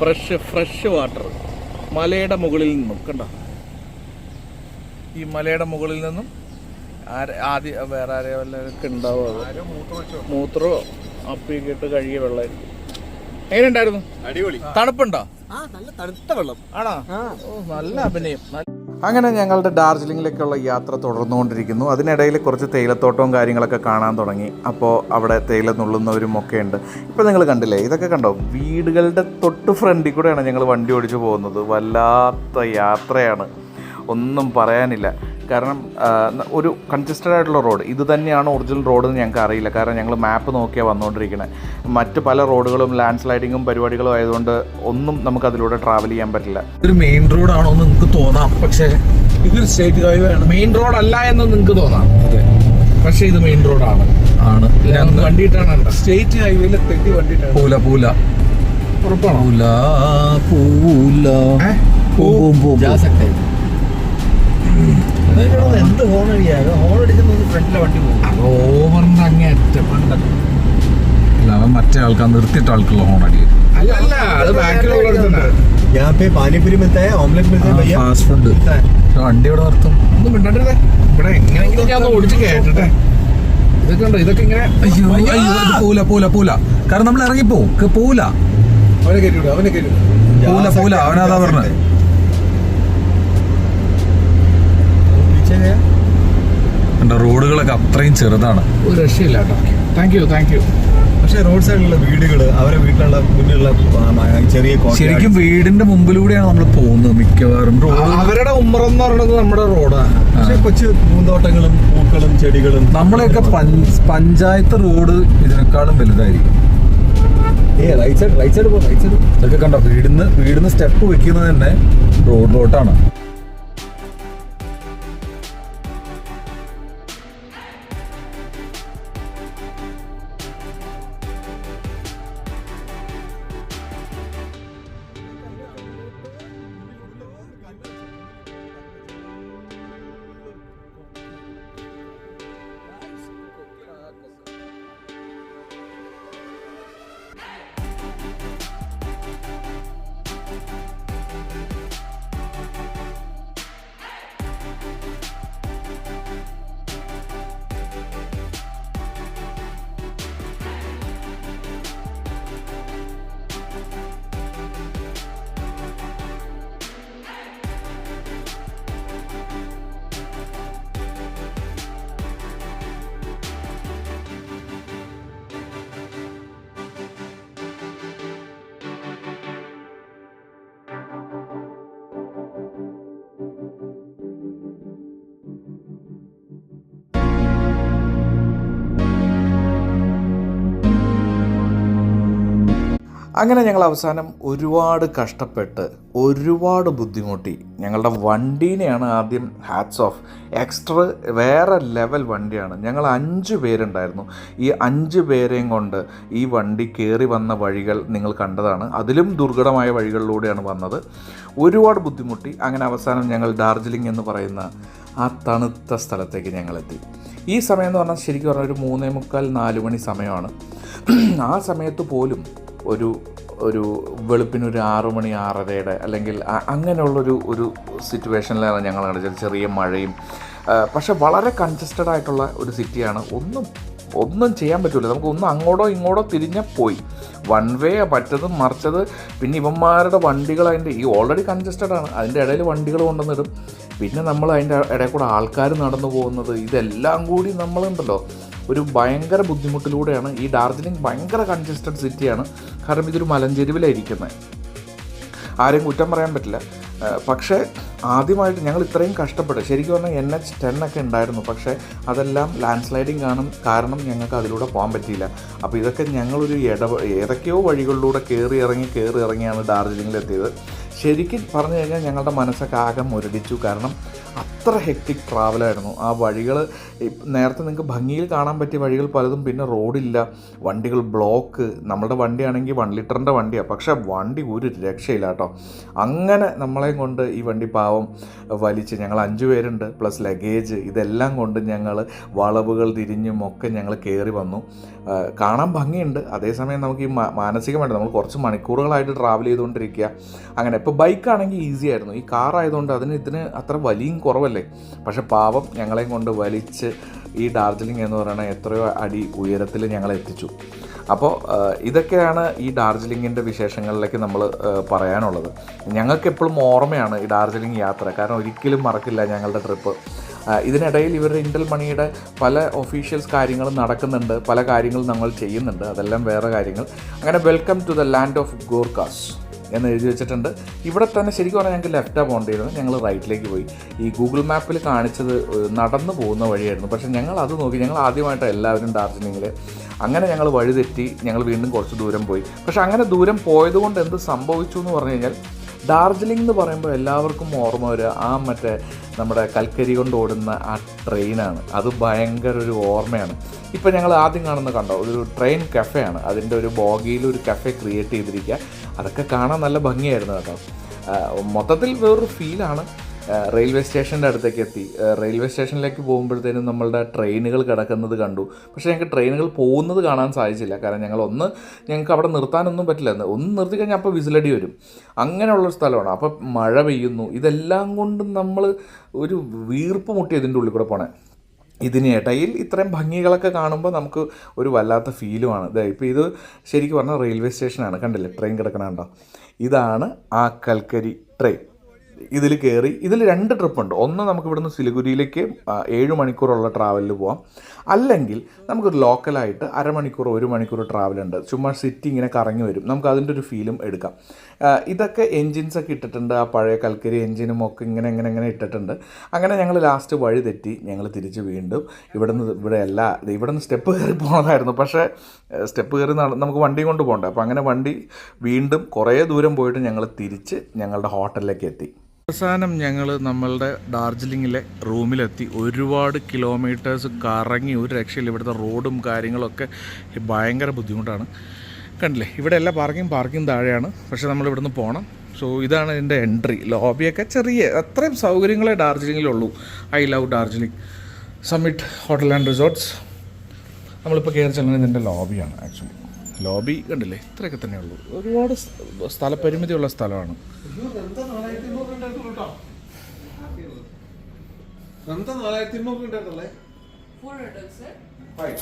Fresh fresh water. മലയുടെ മുകളിൽ നിന്നും കണ്ട? ഈ മലയുടെ മുകളിൽ നിന്നും ആര- ആദ്യ വേറെ ആരെയോ വല്ലവരൊക്കെ ഉണ്ടാവും മൂത്രോ മൂത്രമോ അപ്പിയൊക്കെ ഇട്ട് കഴുകിയ വെള്ളമായിരിക്കും. എങ്ങനെയുണ്ടായിരുന്നു? അടിപൊളി. തണുപ്പുണ്ടോ? ആ നല്ല തണുത്ത വെള്ളം. ആണോ? ഓ നല്ല അഭിനയം. അങ്ങനെ ഞങ്ങളുടെ ഡാർജിലിംഗിലേക്കുള്ള യാത്ര തുടർന്നുകൊണ്ടിരിക്കുന്നു. അതിനിടയിൽ കുറച്ച് തേയിലത്തോട്ടവും കാര്യങ്ങളൊക്കെ കാണാൻ തുടങ്ങി. അപ്പോൾ അവിടെ തേയില നുള്ളുന്നവരും ഒക്കെ ഉണ്ട്. ഇപ്പോൾ നിങ്ങൾ കണ്ടില്ലേ? ഇതൊക്കെ കണ്ടോ? വീടുകളുടെ തൊട്ട് ഫ്രണ്ടിൽ കൂടെയാണ് ഞങ്ങൾ വണ്ടി ഓടിച്ചു പോകുന്നത്. വല്ലാത്ത യാത്രയാണ്. ഒന്നും പറയാനില്ല. കാരണം ഒരു കൺജസ്റ്റഡ് ആയിട്ടുള്ള റോഡ്. ഇത് തന്നെയാണ് ഒറിജിനൽ റോഡ് എന്ന് ഞങ്ങൾക്ക് അറിയില്ല. കാരണം ഞങ്ങൾ മാപ്പ് നോക്കിയാണ് വന്നുകൊണ്ടിരിക്കുന്നത് മറ്റ് പല റോഡുകളും ലാൻഡ് സ്ലൈഡിങ്ങും പരിപാടികളും ആയതുകൊണ്ട് ഒന്നും നമുക്ക് അതിലൂടെ ട്രാവൽ ചെയ്യാൻ പറ്റില്ല. ഒരു മെയിൻ റോഡാണോ എന്ന് നിങ്ങൾക്ക് തോന്നാം. പക്ഷേ ഇതൊരു സ്റ്റേറ്റ് ഹൈവേ ആണ്. മെയിൻ റോഡ് അല്ല എന്ന് നിങ്ങൾക്ക് തോന്നാം. അതെ. പക്ഷേ ഇത് മെയിൻ റോഡാണ് ആണ്. ഞാൻ വണ്ടിയിട്ടാണ് സ്റ്റേറ്റ് ഹൈവേയിൽ തെറ്റി വണ്ടിയിട്ടാണ്. പൂല പൂല. ഉറപ്പാണോ? പൂല പൂല. പൂ എന്ത് ഹോൺ അടിക്കാതെ ഹോൺ അടിക്കുന്ന ഫ്രണ്ടിലെ വണ്ടി പോകും ഓവറിന്റെ അങ്ങേ അറ്റം അല്ല അവൻ മറ്റേ ആൾക്കാർ നിർത്തിയിട്ട് ആൾക്കുള്ള ഹോൺ അടി അല്ല അല്ല അത് ബാക്കിലുള്ള यहाँ पे पानी पूरी मिलता है ऑमलेट मिलता है भैया ഫാസ്റ്റ് ഫുഡ് मिलता है വണ്ടി ഇവിടെ നിർത്തും ഒന്നും മിണ്ടരുതേ ഇവിടെ എങ്ങനെയെങ്കിലും ഞാൻ ഒന്ന് ഓടിച്ച് കേട്ടട്ടെ ഇതൊക്കെ ഉണ്ടോ ഇതൊക്കെ ഇങ്ങനെ അയ്യോ അയ്യോ ഇത് പൂല പൂല പൂല കാരണം നമ്മൾ ഇറങ്ങിപ്പോവും ക്ക് പൂല അവനെ കയറ്റി അവനെ കയറ്റി പൂല പൂല അവനതാ പറഞ്ഞത് റോഡുകളൊക്കെ അത്രയും ചെറുതാണ്. ഒരു രക്ഷയില്ല കേട്ടോ താങ്ക് യു താങ്ക് യു പക്ഷേ റോഡ് സൈഡിലുള്ള വീടുകൾ അവരെ വീട്ടിലുള്ള മുന്നിലുള്ള ചെറിയ. ശരിക്കും വീടിന്റെ മുമ്പിലൂടെയാണ് നമ്മൾ പോകുന്നത് മിക്കവാറും. റോഡ് അവരുടെ ഉമ്മറം എന്ന് പറയുന്നത് നമ്മുടെ റോഡാണ് പക്ഷേ കൊച്ചു പൂന്തോട്ടങ്ങളും പൂക്കളും ചെടികളും. നമ്മളെയൊക്കെ പഞ്ചായത്ത് റോഡ് ഇതിനേക്കാളും വലുതായിരിക്കും. ഏ റൈറ്റ് സൈഡ് റൈറ്റ് സൈഡ് പോ റൈറ്റ് സൈഡ് ഇതൊക്കെ കണ്ടോ വീടിന്ന് വീടിന്ന് സ്റ്റെപ്പ് വെക്കുന്നത് തന്നെ റോഡിലോട്ടാണ് അങ്ങനെ ഞങ്ങൾ അവസാനം ഒരുപാട് കഷ്ടപ്പെട്ട് ഒരുപാട് ബുദ്ധിമുട്ടി. ഞങ്ങളുടെ വണ്ടീനെയാണ് ആദ്യം ഹാറ്റ്സ് ഓഫ് എക്സ്ട്രാ വേറെ ലെവൽ വണ്ടിയാണ്. ഞങ്ങൾ അഞ്ച് പേരുണ്ടായിരുന്നു. ഈ അഞ്ച് പേരെയും കൊണ്ട് ഈ വണ്ടി കയറി വന്ന വഴികൾ നിങ്ങൾ കണ്ടതാണ്. അതിലും ദുർഘടമായ വഴികളിലൂടെയാണ് വന്നത്. ഒരുപാട് ബുദ്ധിമുട്ടി. അങ്ങനെ അവസാനം ഞങ്ങൾ ഡാർജിലിംഗ് എന്ന് പറയുന്ന ആ തണുത്ത സ്ഥലത്തേക്ക് ഞങ്ങളെത്തി ഈ സമയം എന്ന് പറഞ്ഞാൽ ശരിക്കും പറഞ്ഞാൽ ഒരു മൂന്നേ മുക്കാൽ നാല് മണി സമയമാണ്. ആ സമയത്ത് പോലും ഒരു ഒരു വെളുപ്പിനൊരു ഒരു മണി ആറരയുടെ അല്ലെങ്കിൽ അങ്ങനെയുള്ളൊരു ഒരു സിറ്റുവേഷനിലാണ് ഞങ്ങൾ കണ്ടത് ചെറിയ മഴയും പക്ഷേ വളരെ കൺജസ്റ്റഡ് ആയിട്ടുള്ള ഒരു സിറ്റിയാണ്. ഒന്നും ഒന്നും ചെയ്യാൻ പറ്റില്ല നമുക്ക് ഒന്ന് അങ്ങോട്ടോ ഇങ്ങോട്ടോ തിരിഞ്ഞാൽ പോയി. വൺ വേ പറ്റത് മറിച്ചത്. പിന്നെ ഇവന്മാരുടെ വണ്ടികൾ അതിന്റെ ഈ ഓൾറെഡി കൺജസ്റ്റഡ് ആണ്. അതിന്റെ ഇടയിൽ വണ്ടികൾ കൊണ്ടുവന്നിടും. പിന്നെ നമ്മൾ അതിന്റെ ഇടയിൽ കൂടെ ആൾക്കാർ നടന്നു പോകുന്നത്. ഇതെല്ലാം കൂടി നമ്മളുണ്ടല്ലോ. ഒരു ഭയങ്കര ബുദ്ധിമുട്ടിലൂടെയാണ് ഈ ഡാർജിലിംഗ് ഭയങ്കര കൺജസ്റ്റഡ് സിറ്റിയാണ് കാരണം ഇതൊരു മലഞ്ചെരുവിലായിരിക്കുന്നത്. ആരെയും കുറ്റം പറയാൻ പറ്റില്ല. പക്ഷേ ആദ്യമായിട്ട് ഞങ്ങൾ ഇത്രയും കഷ്ടപ്പെട്ട് ശരിക്കും പറഞ്ഞാൽ എൻ എച്ച് ടെൻ ഒക്കെ ഉണ്ടായിരുന്നു. പക്ഷേ അതെല്ലാം ലാൻഡ് സ്ലൈഡിങ് കാണും കാരണം ഞങ്ങൾക്ക് അതിലൂടെ പോകാൻ പറ്റിയില്ല. അപ്പോൾ ഇതൊക്കെ ഞങ്ങളൊരു ഇട ഏതൊക്കെയോ വഴികളിലൂടെ കയറി ഇറങ്ങി കയറി ഇറങ്ങിയാണ് ഡാർജിലിംഗിലെത്തിയത്. ശരിക്കും പറഞ്ഞു കഴിഞ്ഞാൽ ഞങ്ങളുടെ മനസ്സൊക്കെ ആകെ മുരടിച്ചു. കാരണം അത്ര ഹെക്റ്റിക് ട്രാവലായിരുന്നു ആ വഴികൾ നേരത്തെ നിങ്ങൾക്ക് ഭംഗിയിൽ കാണാൻ പറ്റിയ വഴികൾ പലതും പിന്നെ റോഡില്ല. വണ്ടികൾ ബ്ലോക്ക് നമ്മുടെ വണ്ടിയാണെങ്കിൽ വൺ ലിറ്ററിന്റെ വണ്ടിയാണ് പക്ഷേ വണ്ടി ഒരു രക്ഷയില്ല കേട്ടോ. അങ്ങനെ നമ്മളെയും കൊണ്ട് ഈ വണ്ടി പാവം വലിച്ച് ഞങ്ങൾ അഞ്ച് പേരുണ്ട് പ്ലസ് ലഗേജ് ഇതെല്ലാം കൊണ്ട് ഞങ്ങൾ വളവുകൾ തിരിഞ്ഞും ഒക്കെ ഞങ്ങൾ കയറി വന്നു. കാണാൻ ഭംഗിയുണ്ട്. അതേസമയം നമുക്ക് ഈ മാനസികമായിട്ട് നമ്മൾ കുറച്ച് മണിക്കൂറുകളായിട്ട് ട്രാവൽ ചെയ്തുകൊണ്ടിരിക്കുക. അങ്ങനെ ഇപ്പോൾ ബൈക്കാണെങ്കിൽ ഈസി ആയിരുന്നു. ഈ കാർ ആയതുകൊണ്ട് അതിന് ഇതിന് അത്ര വലിയും കുറവല്ലേ? പക്ഷെ പാവം ഞങ്ങളെയും കൊണ്ട് വലിച്ച് ഈ ഡാർജിലിംഗ് എന്ന് പറയുന്ന എത്രയോ അടി ഉയരത്തിൽ ഞങ്ങൾ എത്തിച്ചു. അപ്പോൾ ഇതൊക്കെയാണ് ഈ ഡാർജിലിങ്ങിന്റെ വിശേഷങ്ങളിലേക്ക് നമ്മൾ പറയാനുള്ളത്. ഞങ്ങൾക്ക് എപ്പോഴും ഓർമ്മയാണ് ഈ ഡാർജിലിംഗ് യാത്ര. കാരണം ഒരിക്കലും മറക്കില്ല ഞങ്ങളുടെ ട്രിപ്പ്. ഇതിനിടയിൽ ഇവരുടെ ഇൻഡൽ മണിയുടെ പല ഒഫീഷ്യൽസ് കാര്യങ്ങളും നടക്കുന്നുണ്ട്. പല കാര്യങ്ങളും നമ്മൾ ചെയ്യുന്നുണ്ട്. അതെല്ലാം വേറെ കാര്യങ്ങൾ. അങ്ങനെ welcome to the land of Gorkhas എന്ന് എഴുതി വെച്ചിട്ടുണ്ട്. ഇവിടെ തന്നെ ശരിക്കും പറഞ്ഞാൽ ഞങ്ങൾക്ക് ലെഫ്റ്റാണ് പോകേണ്ടിയിരുന്നത് ഞങ്ങൾ റൈറ്റിലേക്ക് പോയി. ഈ ഗൂഗിൾ മാപ്പിൽ കാണിച്ചത് നടന്നു പോകുന്ന വഴിയായിരുന്നു. പക്ഷേ ഞങ്ങൾ അത് നോക്കി. ഞങ്ങൾ ആദ്യമായിട്ട് എല്ലാവരും ഡാർജിലിങ്ങിൽ അങ്ങനെ ഞങ്ങൾ വഴിതെറ്റി ഞങ്ങൾ വീണ്ടും കുറച്ച് ദൂരം പോയി. പക്ഷേ അങ്ങനെ ദൂരം പോയതുകൊണ്ട് എന്ത് സംഭവിച്ചു എന്ന് പറഞ്ഞു കഴിഞ്ഞാൽ ഡാർജിലിംഗ് എന്ന് പറയുമ്പോൾ എല്ലാവർക്കും ഓർമ്മ വരിക ആ മറ്റേ നമ്മുടെ കൽക്കരി കൊണ്ട് ഓടുന്ന ആ ട്രെയിനാണ്. അത് ഭയങ്കര ഒരു ഓർമ്മയാണ്. ഇപ്പം ഞങ്ങൾ ആദ്യം കാണുന്ന കണ്ടോ ഒരു ട്രെയിൻ കഫേയാണ്. അതിന്റെ ഒരു ബോഗിയിൽ ഒരു കഫേ ക്രിയേറ്റ് ചെയ്തിരിക്കുക. അതൊക്കെ കാണാൻ നല്ല ഭംഗിയായിരുന്നു കേട്ടോ. മൊത്തത്തിൽ വേറൊരു ഫീലാണ് റെയിൽവേ സ്റ്റേഷന്റെ അടുത്തേക്ക് എത്തി. റെയിൽവേ സ്റ്റേഷനിലേക്ക് പോകുമ്പോഴത്തേനും നമ്മളുടെ ട്രെയിനുകൾ കിടക്കുന്നത് കണ്ടു. പക്ഷേ ഞങ്ങൾക്ക് ട്രെയിനുകൾ പോകുന്നത് കാണാൻ സാധിച്ചില്ല. കാരണം ഞങ്ങൾ ഒന്ന് ഞങ്ങൾക്ക് അവിടെ നിർത്താനൊന്നും പറ്റില്ല. ഒന്ന് നിർത്തി കഴിഞ്ഞാൽ അപ്പോൾ വിസിലടി വരും. അങ്ങനെയുള്ളൊരു സ്ഥലമാണ്. അപ്പോൾ മഴ പെയ്യുന്നു. ഇതെല്ലാം കൊണ്ടും നമ്മൾ ഒരു വീർപ്പ് മുട്ടി ഇതിന്റെ ഉള്ളിൽ കൂടെ പോണേ. ഇതിനിടയിൽ ഇത്രയും ഭംഗികളൊക്കെ കാണുമ്പോൾ നമുക്ക് ഒരു വല്ലാത്ത ഫീലുമാണ് ഇതാ ഇപ്പോൾ ഇത് ശരിക്കും പറഞ്ഞാൽ റെയിൽവേ സ്റ്റേഷനാണ് കണ്ടില്ലേ? ട്രെയിൻ കിടക്കണ കണ്ടോ? ഇതാണ് ആ കൽക്കരി ട്രെയിൻ ഇതിൽ കയറി ഇതിൽ രണ്ട് ട്രിപ്പുണ്ട് ഒന്ന് നമുക്ക് ഇവിടുന്ന് സിലിഗുരിയിലേക്ക് ഏഴ് മണിക്കൂറുള്ള ട്രാവലിൽ പോവാം. അല്ലെങ്കിൽ നമുക്കൊരു ലോക്കലായിട്ട് അരമണിക്കൂർ ഒരു മണിക്കൂർ ട്രാവലുണ്ട് ചുമ്മാ സിറ്റി ഇങ്ങനെ കറങ്ങി വരും. നമുക്ക് അതിന്റെ ഒരു ഫീലും എടുക്കാം. ഇതൊക്കെ എൻജിൻസ് ഒക്കെ ഇട്ടിട്ടുണ്ട്. ആ പഴയ കൽക്കരി എൻജിനും ഒക്കെ ഇങ്ങനെ ഇങ്ങനെ ഇങ്ങനെ ഇട്ടിട്ടുണ്ട്. അങ്ങനെ ഞങ്ങൾ ലാസ്റ്റ് വഴി തെറ്റി ഞങ്ങൾ തിരിച്ച് വീണ്ടും ഇവിടുന്ന് ഇവിടെ അല്ല ഇവിടുന്ന് സ്റ്റെപ്പ് കയറി പോകണമായിരുന്നു പക്ഷേ സ്റ്റെപ്പ് കയറി നമുക്ക് വണ്ടി കൊണ്ട് പോകണ്ടേ? അപ്പോൾ അങ്ങനെ വണ്ടി വീണ്ടും കുറേ ദൂരം പോയിട്ട് ഞങ്ങൾ തിരിച്ച് ഞങ്ങളുടെ ഹോട്ടലിലേക്ക് എത്തി. അവസാനം ഞങ്ങൾ നമ്മളുടെ ഡാർജിലിങ്ങിലെ റൂമിലെത്തി. ഒരുപാട് കിലോമീറ്റേഴ്സ് കറങ്ങി ഒരു രക്ഷയില്ല. ഇവിടുത്തെ റോഡും കാര്യങ്ങളൊക്കെ ഭയങ്കര ബുദ്ധിമുട്ടാണ്. കണ്ടില്ലേ? ഇവിടെ എല്ലാ പാർക്കിംഗ് പാർക്കിംഗ് താഴെയാണ്. പക്ഷേ നമ്മൾ ഇവിടുന്ന് പോകണം സോ ഇതാണ് ഇതിന്റെ എൻട്രി ലോബിയൊക്കെ ചെറിയ അത്രയും സൗകര്യങ്ങളെ ഡാർജിലിങ്ങിലുള്ളൂ. I love Darjeeling summit hotel and resorts നമ്മളിപ്പോൾ കയറി ചെല്ലുന്നത് ഇതിന്റെ ലോബിയാണ് ആക്ച്വലി ലോബി കണ്ടില്ലേ? ഇത്രയൊക്കെ തന്നെ ഉള്ളൂ ഒരുപാട് സ്ഥലപരിമിതി സ്ഥലപരിമിതിയുള്ള സ്ഥലമാണ്.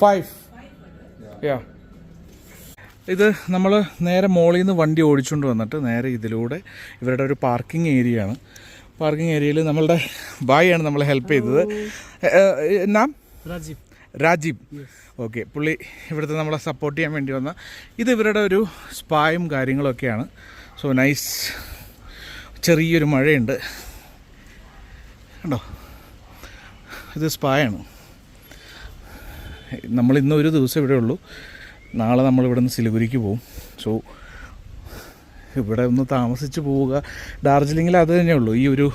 ഫൈവ് യാ ഇത് നമ്മൾ നേരെ മോളിൽ നിന്ന് വണ്ടി ഓടിച്ചുകൊണ്ട് വന്നിട്ട് നേരെ ഇതിലൂടെ ഇവരുടെ ഒരു പാർക്കിംഗ് ഏരിയ ആണ്. പാർക്കിംഗ് ഏരിയയിൽ നമ്മളുടെ ബായിയാണ് നമ്മളെ ഹെൽപ്പ് ചെയ്തത്. നാം? രാജീവ്. രാജീവ്. ഓക്കെ പുള്ളി ഇവിടുത്തെ നമ്മളെ സപ്പോർട്ട് ചെയ്യാൻ വേണ്ടി വന്ന. ഇത് ഇവരുടെ ഒരു സ്പായും കാര്യങ്ങളൊക്കെയാണ്. സോ നൈസ് ചെറിയൊരു മഴയുണ്ട്. കണ്ടോ? ഇത് സ്പായാണ് നമ്മൾ ഇന്ന് ഒരു ദിവസം ഇവിടെ ഉള്ളൂ. നാളെ നമ്മൾ ഇവിടെ നിന്ന് സിലിഗുരിക്ക് പോകും സോ ഇവിടെ ഒന്ന് താമസിച്ച് പോവുക. ഡാർജിലിങ്ങിൽ അത് തന്നെ ഉള്ളൂ. ഈ ഒരു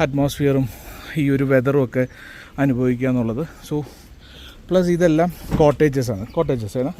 അറ്റ്മോസ്ഫിയറും ഈ ഒരു വെതറും ഒക്കെ അനുഭവിക്കുക എന്നുള്ളത്. സോ പ്ലസ് ഇതെല്ലാം കോട്ടേജസ് ആണ്. കോട്ടേജസ് ആണ്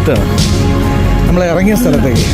മുകളിലേക്ക് നമ്മൾ ഇറങ്ങിയ സ്ഥലത്തേക്ക്.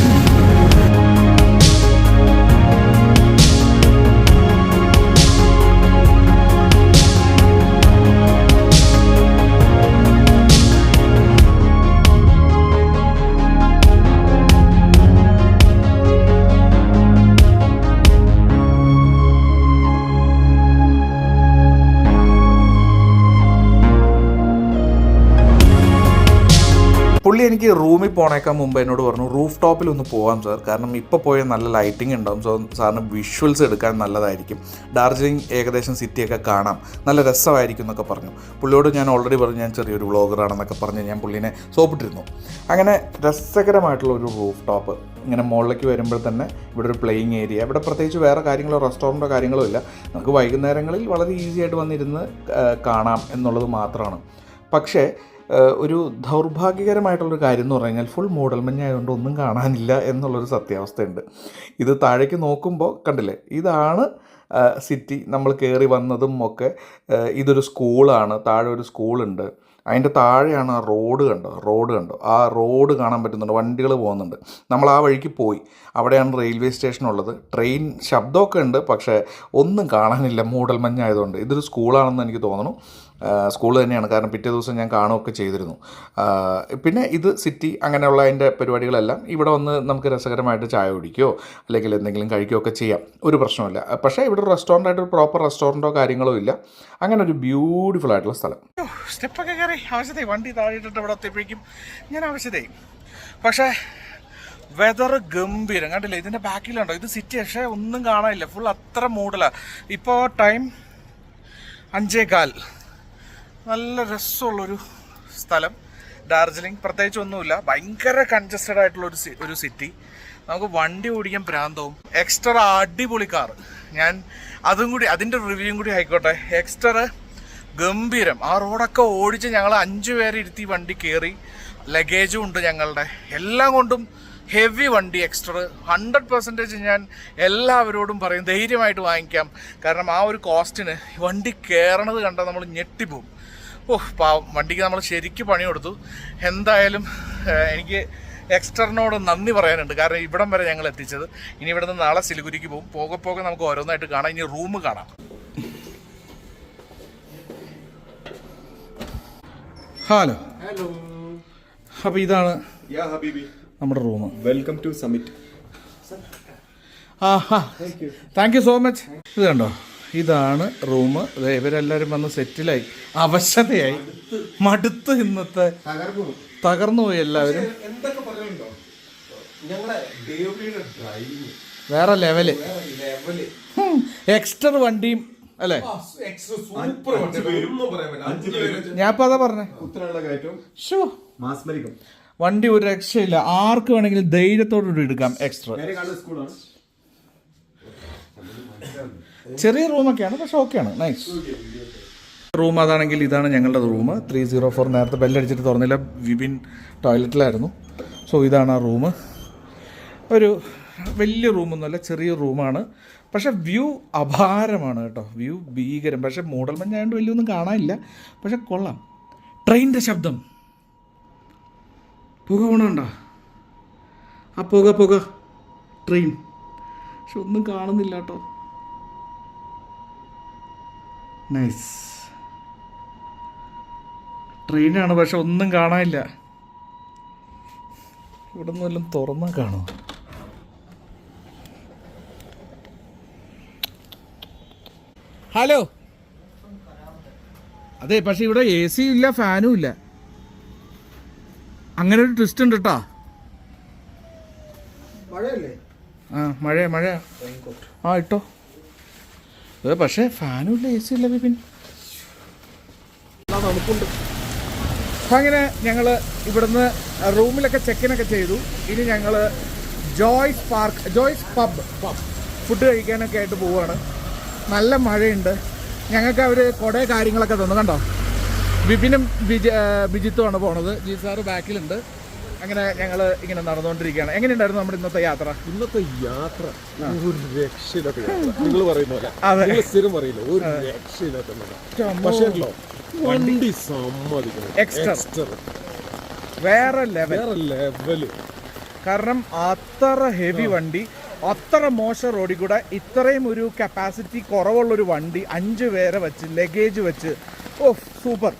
എനിക്ക് റൂമിൽ പോണേക്കാൻ മുമ്പ് എന്നോട് പറഞ്ഞു റൂഫ് ടോപ്പിൽ ഒന്ന് പോകാം സാർ. കാരണം ഇപ്പോൾ പോയ നല്ല ലൈറ്റിംഗ് ഉണ്ടാവും. സോ സാറിന് വിഷ്വൽസ് എടുക്കാൻ നല്ലതായിരിക്കും. ഡാർജിലിംഗ് ഏകദേശം സിറ്റിയൊക്കെ കാണാം. നല്ല രസമായിരിക്കും എന്നൊക്കെ പറഞ്ഞു. പുള്ളിയോട് ഞാൻ ഓൾറെഡി പറഞ്ഞു ഞാൻ ചെറിയൊരു വ്ളോഗറാണെന്നൊക്കെ പറഞ്ഞ് ഞാൻ പുള്ളിനെ സോപ്പിട്ടിരുന്നു. അങ്ങനെ രസകരമായിട്ടുള്ള ഒരു റൂഫ് ടോപ്പ് ഇങ്ങനെ മുകളിലേക്ക് വരുമ്പോൾ തന്നെ ഇവിടെ ഒരു പ്ലേയിങ് ഏരിയ ഇവിടെ പ്രത്യേകിച്ച് വേറെ കാര്യങ്ങളോ റെസ്റ്റോറന്റോ കാര്യങ്ങളോ ഇല്ല. നമുക്ക് വൈകുന്നേരങ്ങളിൽ വളരെ ഈസി ആയിട്ട് വന്നിരുന്ന് കാണാം എന്നുള്ളത് മാത്രമാണ്. പക്ഷേ ഒരു ദൗർഭാഗ്യകരമായിട്ടുള്ളൊരു കാര്യം എന്ന് പറഞ്ഞു കഴിഞ്ഞാൽ ഫുൾ മൂടൽമഞ്ഞായതുകൊണ്ട് ഒന്നും കാണാനില്ല എന്നുള്ളൊരു സത്യാവസ്ഥയുണ്ട്. ഇത് താഴേക്ക് നോക്കുമ്പോൾ കണ്ടില്ലേ? ഇതാണ് സിറ്റി നമ്മൾ കയറി വന്നതും ഒക്കെ ഇതൊരു സ്കൂളാണ് താഴെ ഒരു സ്കൂളുണ്ട് അതിന്റെ താഴെയാണ് ആ റോഡ് കണ്ടോ റോഡ് കണ്ടോ ആ റോഡ് കാണാൻ പറ്റുന്നുണ്ട് വണ്ടികൾ പോകുന്നുണ്ട്. നമ്മൾ ആ വഴിക്ക് പോയി. അവിടെയാണ് റെയിൽവേ സ്റ്റേഷൻ ഉള്ളത് ട്രെയിൻ ശബ്ദമൊക്കെ ഉണ്ട് പക്ഷേ ഒന്നും കാണാനില്ല. മൂടൽ മഞ്ഞായതുകൊണ്ട്. ഇതൊരു സ്കൂളാണെന്ന് എനിക്ക് തോന്നുന്നു. സ്കൂൾ തന്നെയാണ്. കാരണം പിറ്റേ ദിവസം ഞാൻ കാണുകയൊക്കെ ചെയ്തിരുന്നു. പിന്നെ ഇത് സിറ്റി അങ്ങനെയുള്ള അതിന്റെ പരിപാടികളെല്ലാം ഇവിടെ വന്ന് നമുക്ക് രസകരമായിട്ട് ചായ കുടിക്കുകയോ അല്ലെങ്കിൽ എന്തെങ്കിലും കഴിക്കുകയോ ഒക്കെ ചെയ്യാം. ഒരു പ്രശ്നമില്ല പക്ഷേ ഇവിടെ ഒരു റെസ്റ്റോറന്റ് ആയിട്ട് ഒരു പ്രോപ്പർ റെസ്റ്റോറന്റോ കാര്യങ്ങളോ ഇല്ല. അങ്ങനെ ഒരു ബ്യൂട്ടിഫുൾ ആയിട്ടുള്ള സ്ഥലം. സ്റ്റെപ്പൊക്കെ കയറി ആവശ്യത്തെ വണ്ടി താഴെയിട്ടിട്ട് ഇവിടെ എത്തിയപ്പോഴേക്കും ഞാൻ ആവശ്യത്തെ. പക്ഷേ വെതർ ഗംഭീരം. കണ്ടില്ലേ? ഇതിന്റെ ബാക്കിലുണ്ടോ? ഇത് സിറ്റി പക്ഷേ ഒന്നും കാണാനില്ല. ഫുൾ അത്ര മൂടലാണ് ഇപ്പോൾ ടൈം അഞ്ചേകാൽ. നല്ല രസമുള്ളൊരു സ്ഥലം. ഡാർജിലിംഗ്. പ്രത്യേകിച്ച് ഒന്നുമില്ല. ഭയങ്കര കൺജസ്റ്റഡ് ആയിട്ടുള്ള ഒരു ഒരു സിറ്റി നമുക്ക് വണ്ടി ഓടിക്കാൻ പ്രാന്തവും. എക്സ്ട്രാ അടിപൊളി കാർ ഞാൻ അതും കൂടി അതിന്റെ റിവ്യൂയും കൂടി ആയിക്കോട്ടെ. എക്സ്ട്രാ ഗംഭീരം. ആ റോഡൊക്കെ ഓടിച്ച് ഞങ്ങൾ അഞ്ചു പേരെ ഇരുത്തി വണ്ടി കയറി ലഗേജും ഉണ്ട് ഞങ്ങളുടെ. എല്ലാം കൊണ്ടും ഹെവി വണ്ടി എക്സ്ട്രാ ഹൺഡ്രഡ് പെർസെന്റേജ് ഞാൻ എല്ലാവരോടും പറയും ധൈര്യമായിട്ട് വാങ്ങിക്കാം. കാരണം ആ ഒരു കോസ്റ്റിന് വണ്ടി കയറണത് കണ്ടാൽ നമ്മൾ ഞെട്ടിപ്പോവും. ഓ പാവം. വണ്ടിക്ക് നമ്മൾ ശരിക്കും പണി കൊടുത്തു. എന്തായാലും എനിക്ക് എക്സ്റ്റർനോട് നന്ദി പറയാനുണ്ട്. കാരണം ഇവിടം വരെ ഞങ്ങൾ എത്തിച്ചത്. ഇനി ഇവിടെ നിന്ന് നാളെ സിലിഗുരിക്ക് പോകും. പോകെ പോകെ നമുക്ക് ഓരോന്നായിട്ട് കാണാം. ഇനി റൂം കാണാം. ഹലോ. ഹലോ. അപ്പോൾ ഇതാണ് യാ ഹബീബി. നമ്മുടെ റൂം. വെൽക്കം ടു സമിറ്റ് ആഹാ. താങ്ക് യു സോ മച്ച് ഇത് കണ്ടോ? ഇതാണ് റൂം. ഇവരെല്ലാവരും വന്ന് സെറ്റിലായി. അവശതയായി. മടുത്ത്. ഇന്നത്തെ തകർന്നു പോയി. എല്ലാവരും. വേറെ ലെവൽ ലെവൽ എക്സ്ട്ര വണ്ടിയും അല്ലേ? ഞാൻ ഇപ്പൊ അതാ പറഞ്ഞേ. കുത്തനുള്ള ഷോ വണ്ടി ഒരു രക്ഷയില്ല. ആർക്ക് വേണമെങ്കിലും ധൈര്യത്തോടു കൂടി എടുക്കാം എക്സ്ട്രാ ചെറിയ റൂമൊക്കെയാണ് പക്ഷെ ഓക്കെയാണ്. നൈസ് റൂം അതാണെങ്കിൽ ഇതാണ് ഞങ്ങളുടെ റൂം. ത്രീ സീറോ ഫോർ നേരത്തെ ബെല്ലടിച്ചിട്ട് തുറന്നില്ല. വിബിൻ ടോയ്ലറ്റിലായിരുന്നു. സോ ഇതാണ് ആ റൂം. ഒരു വലിയ റൂമൊന്നുമല്ല ചെറിയ റൂമാണ്. പക്ഷെ വ്യൂ അപാരമാണ് കേട്ടോ. വ്യൂ ഭീകരം. പക്ഷെ മൂടൽ മഞ്ഞായതുകൊണ്ട് വലിയൊന്നും കാണാനില്ല. പക്ഷെ കൊള്ളാം. ട്രെയിനിന്റെ ശബ്ദം. പുക പോണുണ്ടോ ആ പുക പുക. ട്രെയിൻ. പക്ഷെ ഒന്നും കാണുന്നില്ല കേട്ടോ. നൈസ്. ട്രെയിനാണ് പക്ഷെ ഒന്നും കാണാനില്ല. ഇവിടെ നിന്ന് വല്ലതും തുറന്നാൽ കാണുമോ ഹലോ അതെ പക്ഷെ ഇവിടെ എ സി ഇല്ല ഫാനും ഇല്ല. അങ്ങനെ ഒരു ട്വിസ്റ്റ് ഉണ്ട് കേട്ടോ ആ മഴ മഴ ആ ഇട്ടോ. അതെ പക്ഷേ ഫാനും ഇല്ല എ സി ഇല്ല ബിപിൻ. അപ്പം അങ്ങനെ ഞങ്ങൾ ഇവിടുന്ന് റൂമിലൊക്കെ ചെക്കിനൊക്കെ ചെയ്തു. ഇനി ഞങ്ങൾ Joey's park Joey's pub pub food കഴിക്കാനൊക്കെ ആയിട്ട് പോവുകയാണ് നല്ല മഴയുണ്ട്. ഞങ്ങൾക്ക് അവർ കുറേ കാര്യങ്ങളൊക്കെ തന്നു. കണ്ടോ? ബിപിനും ബിജ ബിജിത്തുമാണ് പോണത്. ജി സാറ് ബാക്കിലുണ്ട്. അങ്ങനെ ഞങ്ങൾ ഇങ്ങനെ നടന്നുകൊണ്ടിരിക്കുകയാണ്. എങ്ങനെയുണ്ടായിരുന്നു നമ്മുടെ ഇന്നത്തെ യാത്ര? ഇന്നത്തെ യാത്ര ഒരു രക്ഷയില്ലാത്ത നിങ്ങൾ പറയുന്ന പോലെ. അതെ. നിങ്ങൾ സ്ഥിരം പറയില്ല ഒരു രക്ഷയില്ലാത്ത പക്ഷേ വണ്ടി. സമ്മതിക്കണം. വേറെ ലെവൽ വേറെ ലെവൽ കാരണം അത്ര ഹെവി വണ്ടി. അത്ര മോശം റോഡിൽ കൂടെ ഇത്രയും ഒരു കപ്പാസിറ്റി കുറവുള്ളൊരു വണ്ടി അഞ്ച് പേരെ വെച്ച് ലഗേജ് വെച്ച്. ഓ സൂപ്പർ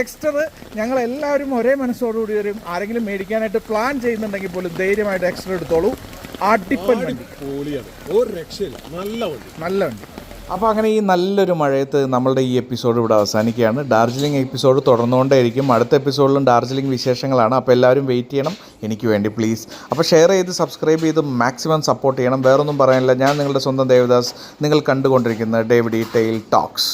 എക്സ്റ്റർ ഞങ്ങൾ എല്ലാവരും ഒരേ മനസ്സോടുകൂടി വരും. ആരെങ്കിലും മേടിക്കാനായിട്ട് പ്ലാൻ ചെയ്യുന്നുണ്ടെങ്കിൽ പോലും ധൈര്യമായിട്ട് എക്സ്ട്രാ എടുത്തോളൂ. അടിപ്പൻ വണ്ടി. പൊളിയാണ് ഒരു രക്ഷയില്ല. നല്ല വണ്ടി. നല്ല വണ്ടി. അപ്പോൾ അങ്ങനെ ഈ നല്ലൊരു മഴയത്ത് നമ്മളുടെ ഈ എപ്പിസോഡ് ഇവിടെ അവസാനിക്കുകയാണ്. ഡാർജിലിംഗ് എപ്പിസോഡ് തുടർന്നുകൊണ്ടേയിരിക്കും അടുത്ത എപ്പിസോഡിലും ഡാർജിലിംഗ് വിശേഷങ്ങളാണ്. അപ്പോൾ എല്ലാവരും വെയിറ്റ് ചെയ്യണം. എനിക്ക് വേണ്ടി പ്ലീസ് അപ്പോൾ ഷെയർ ചെയ്ത് സബ്സ്ക്രൈബ് ചെയ്ത് മാക്സിമം സപ്പോർട്ട് ചെയ്യണം. വേറൊന്നും പറയാനില്ല. ഞാൻ നിങ്ങളുടെ സ്വന്തം ദേവദാസ്. നിങ്ങൾ കണ്ടുകൊണ്ടിരിക്കുന്ന ഡേവിഡി ടെയിൽ ടോക്സ്